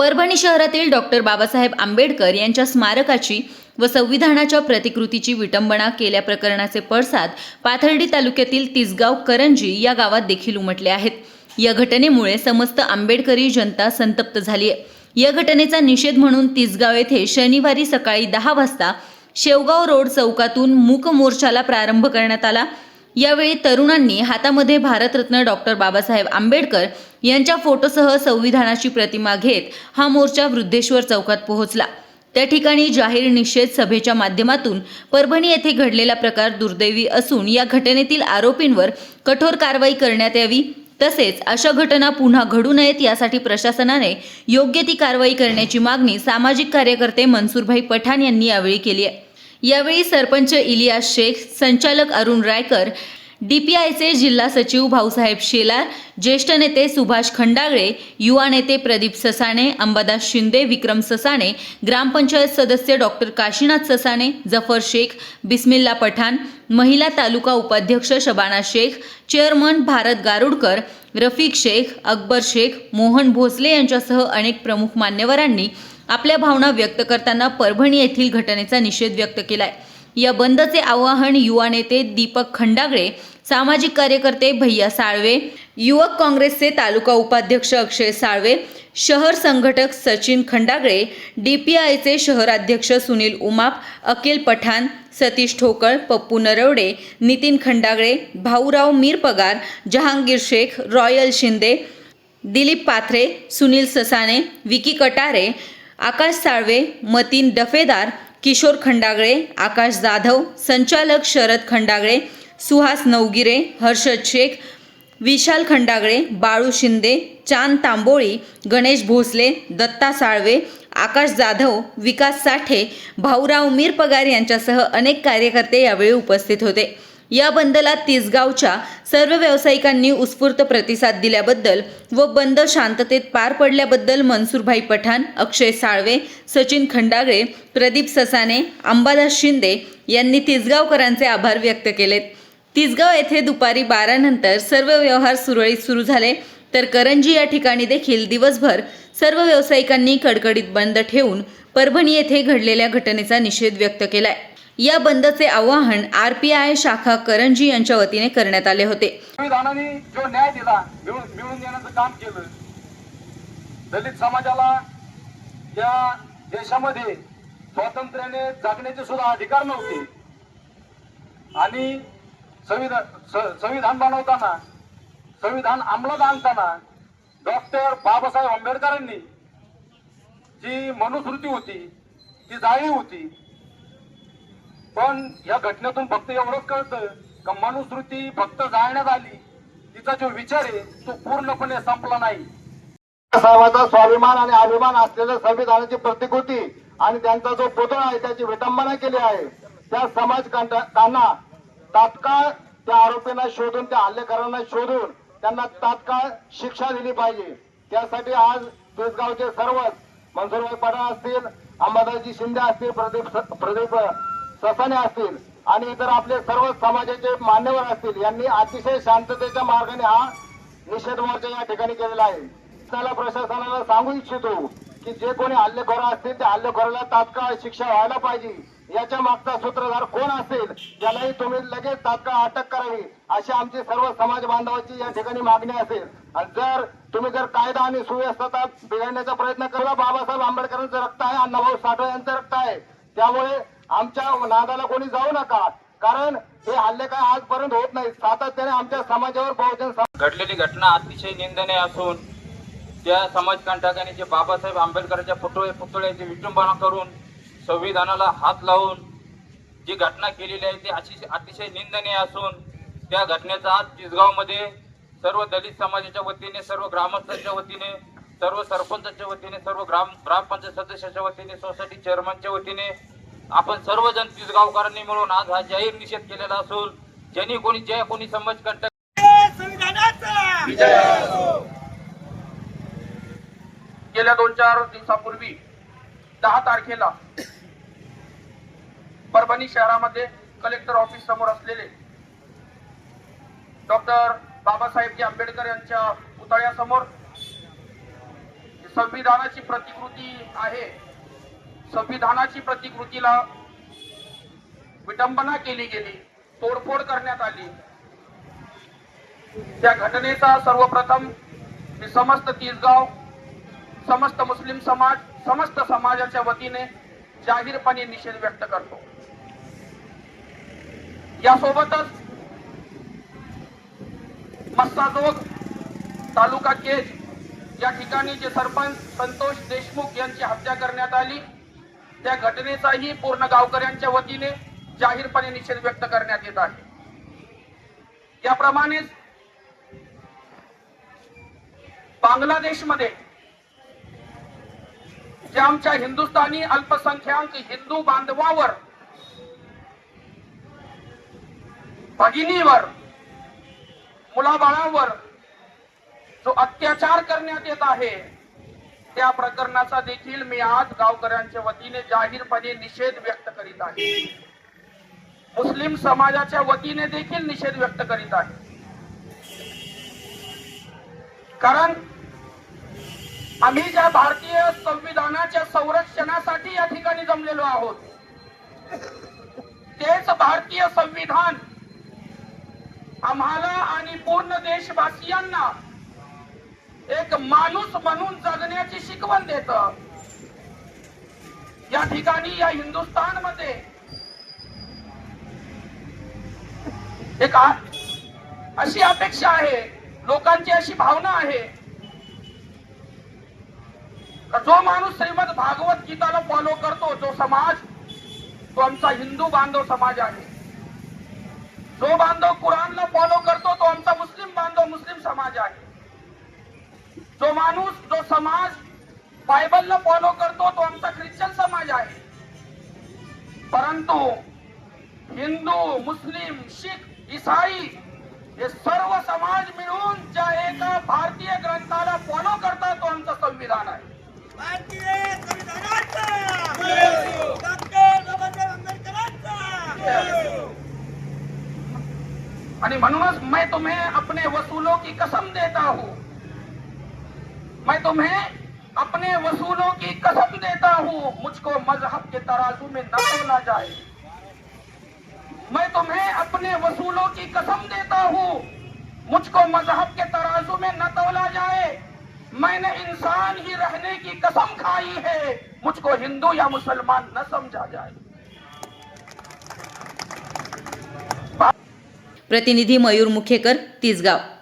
परभणी शहरातील डॉक्टर बाबासाहेब आंबेडकर यांच्या स्मारकाची व संविधानाच्या प्रतिकृतीची विटंबना केल्या प्रकरणाचे पडसाद पाथर्डी तालुक्यातील तिसगाव करंजी या गावात देखील उमटले आहेत. या घटनेमुळे समस्त आंबेडकरी जनता संतप्त झाली आहे. या घटनेचा निषेध म्हणून तिसगाव येथे शनिवारी सकाळी दहा वाजता शेवगाव रोड चौकातून मूक मोर्चाला प्रारंभ करण्यात आला. यावेळी तरुणांनी हातामध्ये भारतरत्न डॉक्टर बाबासाहेब आंबेडकर यांच्या फोटोसह संविधानाची प्रतिमा घेत हा मोर्चा वृद्धेश्वर चौकात पोहोचला. त्या ठिकाणी जाहीर निषेध सभेच्या माध्यमातून परभणी येथे घडलेला प्रकार दुर्दैवी असून या घटनेतील आरोपींवर कठोर कारवाई करण्यात यावी. तसेच अशा घटना पुन्हा घडू नयेत यासाठी प्रशासनाने योग्य ती कारवाई करण्याची मागणी सामाजिक कार्यकर्ते मनसूरभाई पठाण यांनी यावेळी केली आहे. यावेळी सरपंच इलियास शेख संचालक अरुण रायकर डीपीआयचे जिल्हा सचिव भाऊसाहेब शेलार ज्येष्ठ नेते सुभाष खंडागळे युवा नेते प्रदीप ससाणे अंबादास शिंदे विक्रम ससाणे ग्रामपंचायत सदस्य डॉक्टर काशीनाथ ससाणे जफर शेख बिस्मिल्ला पठाण महिला तालुका उपाध्यक्ष शबाना शेख चेअरमन भारत गारुडकर रफिक शेख अकबर शेख मोहन भोसले यांच्यासह अनेक प्रमुख मान्यवरांनी आपल्या भावना व्यक्त करताना परभणी येथील घटनेचा निषेध व्यक्त केलाय. या बंदचे आवाहन युवा नेते दीपक खंडागळे सामाजिक कार्यकर्ते भैया साळवे युवक काँग्रेसचे तालुका उपाध्यक्ष अक्षय साळवे शहर संघटक सचिन खंडागळे डीपीआयचे शहराध्यक्ष सुनील उमाप अखिल पठाण सतीश ठोकळ पप्पू नरवडे नितीन खंडागळे भाऊराव मीरपगार जहांगीर शेख रॉयल शिंदे दिलीप पाथरे सुनील ससाणे विकी कटारे आकाश साळवे मतीन डफेदार किशोर खंडागळे आकाश जाधव संचालक शरद खंडागळे सुहास नवगिरे हर्षद शेख विशाल खंडागळे बाळू शिंदे चांद तांबोळी गणेश भोसले दत्ता साळवे आकाश जाधव विकास साठे भाऊराव मीर पगार यांच्यासह अनेक कार्यकर्ते यावेळी उपस्थित होते. या बंदला तिसगावच्या सर्व व्यावसायिकांनी उत्स्फूर्त प्रतिसाद दिल्याबद्दल व बंद शांततेत पार पडल्याबद्दल मनसूरभाई पठाण अक्षय साळवे सचिन खंडागळे प्रदीप ससाने अंबादास शिंदे यांनी तिसगावकरांचे आभार व्यक्त केलेत. तिसगाव येथे दुपारी बारा नंतर सर्व व्यवहार सुरळीत सुरू झाले. तर करंजी या ठिकाणी देखील दिवसभर सर्व व्यावसायिकांनी कडकडीत बंद ठेवून परभणी येथे घडलेल्या घटनेचा निषेध व्यक्त केलाय. या बंदचे आवाहन आर पी आय शाखा करंजी यांच्या वतीने करण्यात आले होते. संविधानाने जो न्याय दिला मिळून मिळून देण्याचं काम केलं. दलित समाजाला या देशामध्ये स्वातंत्र्याने जगण्याचे सुद्धा अधिकार नव्हते. आणि संविधान संविधान बनवताना संविधान अंमलात आणताना डॉक्टर बाबासाहेब आंबेडकरांनी जी मनुस्मृती होती ती जाळी होती पण या घटनेतून फक्त एवढंच कळतं का मनुस्मृती फक्त जाळण्यात आली. तिचा जो विचार आहे तो पूर्णपणे संपला नाही. साहेबाचा स्वाभिमान आणि अभिमान असलेल्या संविधानाची प्रतिकृती आणि त्यांचा जो पुतळा आहे त्याची विटंबना केली आहे. त्या समाजकांना तात्काळ त्या आरोपींना शोधून त्या हल्लेकरांना शोधून त्यांना तात्काळ शिक्षा दिली पाहिजे. त्यासाठी आज तिसगावचे सर्वच मनसुरभाई पठाण असतील अंबादासजी शिंदे असतील प्रदीप प्रदीप ससाने असतील आणि इतर आपले सर्व समाजाचे मान्यवर असतील यांनी अतिशय शांततेच्या मार्गाने हा निषेध मोर्चा या ठिकाणी केलेला आहे. त्याला प्रशासनाला सांगू इच्छितो की जे कोणी हल्लेखोर असतील त्या हल्लेखोराला तात्काळ शिक्षा व्हायला पाहिजे. याच्या मागचा सूत्रधार कोण असेल त्यालाही तुम्ही लगेच तात्काळ अटक करावी अशी आमची सर्व समाज बांधवाची या ठिकाणी मागणी असेल. आणि जर तुम्ही जर कायदा आणि सुव्यवस्था बिघडण्याचा प्रयत्न केला बाबासाहेब आंबेडकरांचं रक्त आहे अण्णाभाऊ साठे यांचं रक्त आहे. त्यामुळे आमच्या नादाला कोणी जाऊ नका. कारण हे हल्ले काय आजपर्यंत होत नाही सातत्याने आमच्या समाजावर बहुजन घडलेली घटना अतिशय निंदनीय असून त्या समाजकंटकांनी जे बाबासाहेब आंबेडकरांच्या पुतळे पुतळ्याची विटंबना करून संविधानाला हात लावून जी घटना केलेली आहे ती अतिशय अतिशय निंदनीय असून त्या घटनेचा आज जिसगावमध्ये सर्व दलित समाजाच्या वतीने सर्व ग्रामस्थांच्या वतीने सर्व सरपंचाच्या वतीने सर्व ग्राम ग्रामपंचायत सदस्याच्या वतीने सोसायटी चेअरमनच्या वतीने आपण सर्वजण तिसगावकरांनी मिळून आज हा जाहीर निषेध केलेला असून ज्यांनी कोणी जय कोणी समाजकंटक गेल्या दोन चार दिवसापूर्वी दहा तारखेला परभणी शहरामध्ये कलेक्टर ऑफिस समोर असलेले डॉक्टर बाबासाहेबजी आंबेडकर यांच्या पुतळ्यासमोर संविधानाची प्रतिकृती आहे. संविधानाची प्रतिकृतीला विटंबना केली गेली तोडफोड करण्यात आली. त्या घटनेचा सर्वप्रथम मी समस्त तिसगाव समस्त मुस्लिम समाज समस्त समाजाच्या वतीने जाहीरपणे निषेध व्यक्त करतो. यासोबतच मस्साजोग तालुका केज या ठिकाणी जे सरपंच संतोष देशमुख यांची हत्या करण्यात आली त्या घटनेचाही पूर्ण गावकऱ्यांच्या वतीने जाहीरपणे निषेध व्यक्त करण्यात येत आहे. याप्रमाणेच बांगलादेशमध्ये जे आमच्या हिंदुस्थानी अल्पसंख्याक हिंदू बांधवावर भगिनीवर मुलाबाळावर जो अत्याचार करण्यात येत आहे त्या प्रकरणाचा देखील मी आज गावकऱ्यांच्या वतीने जाहीरपणे निषेध व्यक्त करीत आहे. मुस्लिम समाजाच्या वतीने देखील निषेध व्यक्त करीत आहे. कारण आम्ही ज्या भारतीय संविधानाच्या संरक्षणासाठी या ठिकाणी जमलेलो आहोत तेच भारतीय संविधान आम्हाला आणि पूर्ण देशवासियांना माणूस म्हणून जगण्याची शिकवण देत. या ठिकाणी या हिंदुस्थानमध्ये एक अशी अपेक्षा आहे. लोकांची अशी भावना आहे. जो माणूस श्रीमद भागवत गीताला फॉलो करतो जो समाज तो आमचा हिंदू बांधव समाज आहे. जो बांधव कुराणला फॉलो करतो तो आमचा मुस्लिम बांधव मुस्लिम समाज आहे. जो माणूस जो समाज बायबलला फॉलो करतो तो आमचा ख्रिश्चन समाज आहे. परंतु हिंदू मुस्लिम शीख इसाई हे सर्व समाज मिळून ज्या एका भारतीय ग्रंथाला फॉलो करतात तो आमचं संविधान आहे. आणि म्हणूनच मैं तुम्हें अपने वसूलों की कसम देता हूँ। मैं तुम्हें अपने वसूलों की कसम देता हूँ, मुझको मज़हब के तराजू में न तोला जाए। मैं तुम्हें अपने वसूलों की कसम देता हूँ, मुझको मज़हब के तराजू में न तोला जाए। मैंने इंसान ही रहने की कसम खाई है, मुझको हिंदू या मुसलमान न समझा जाए। प्रतिनिधी मयूर मुखेकर, तिसगाव।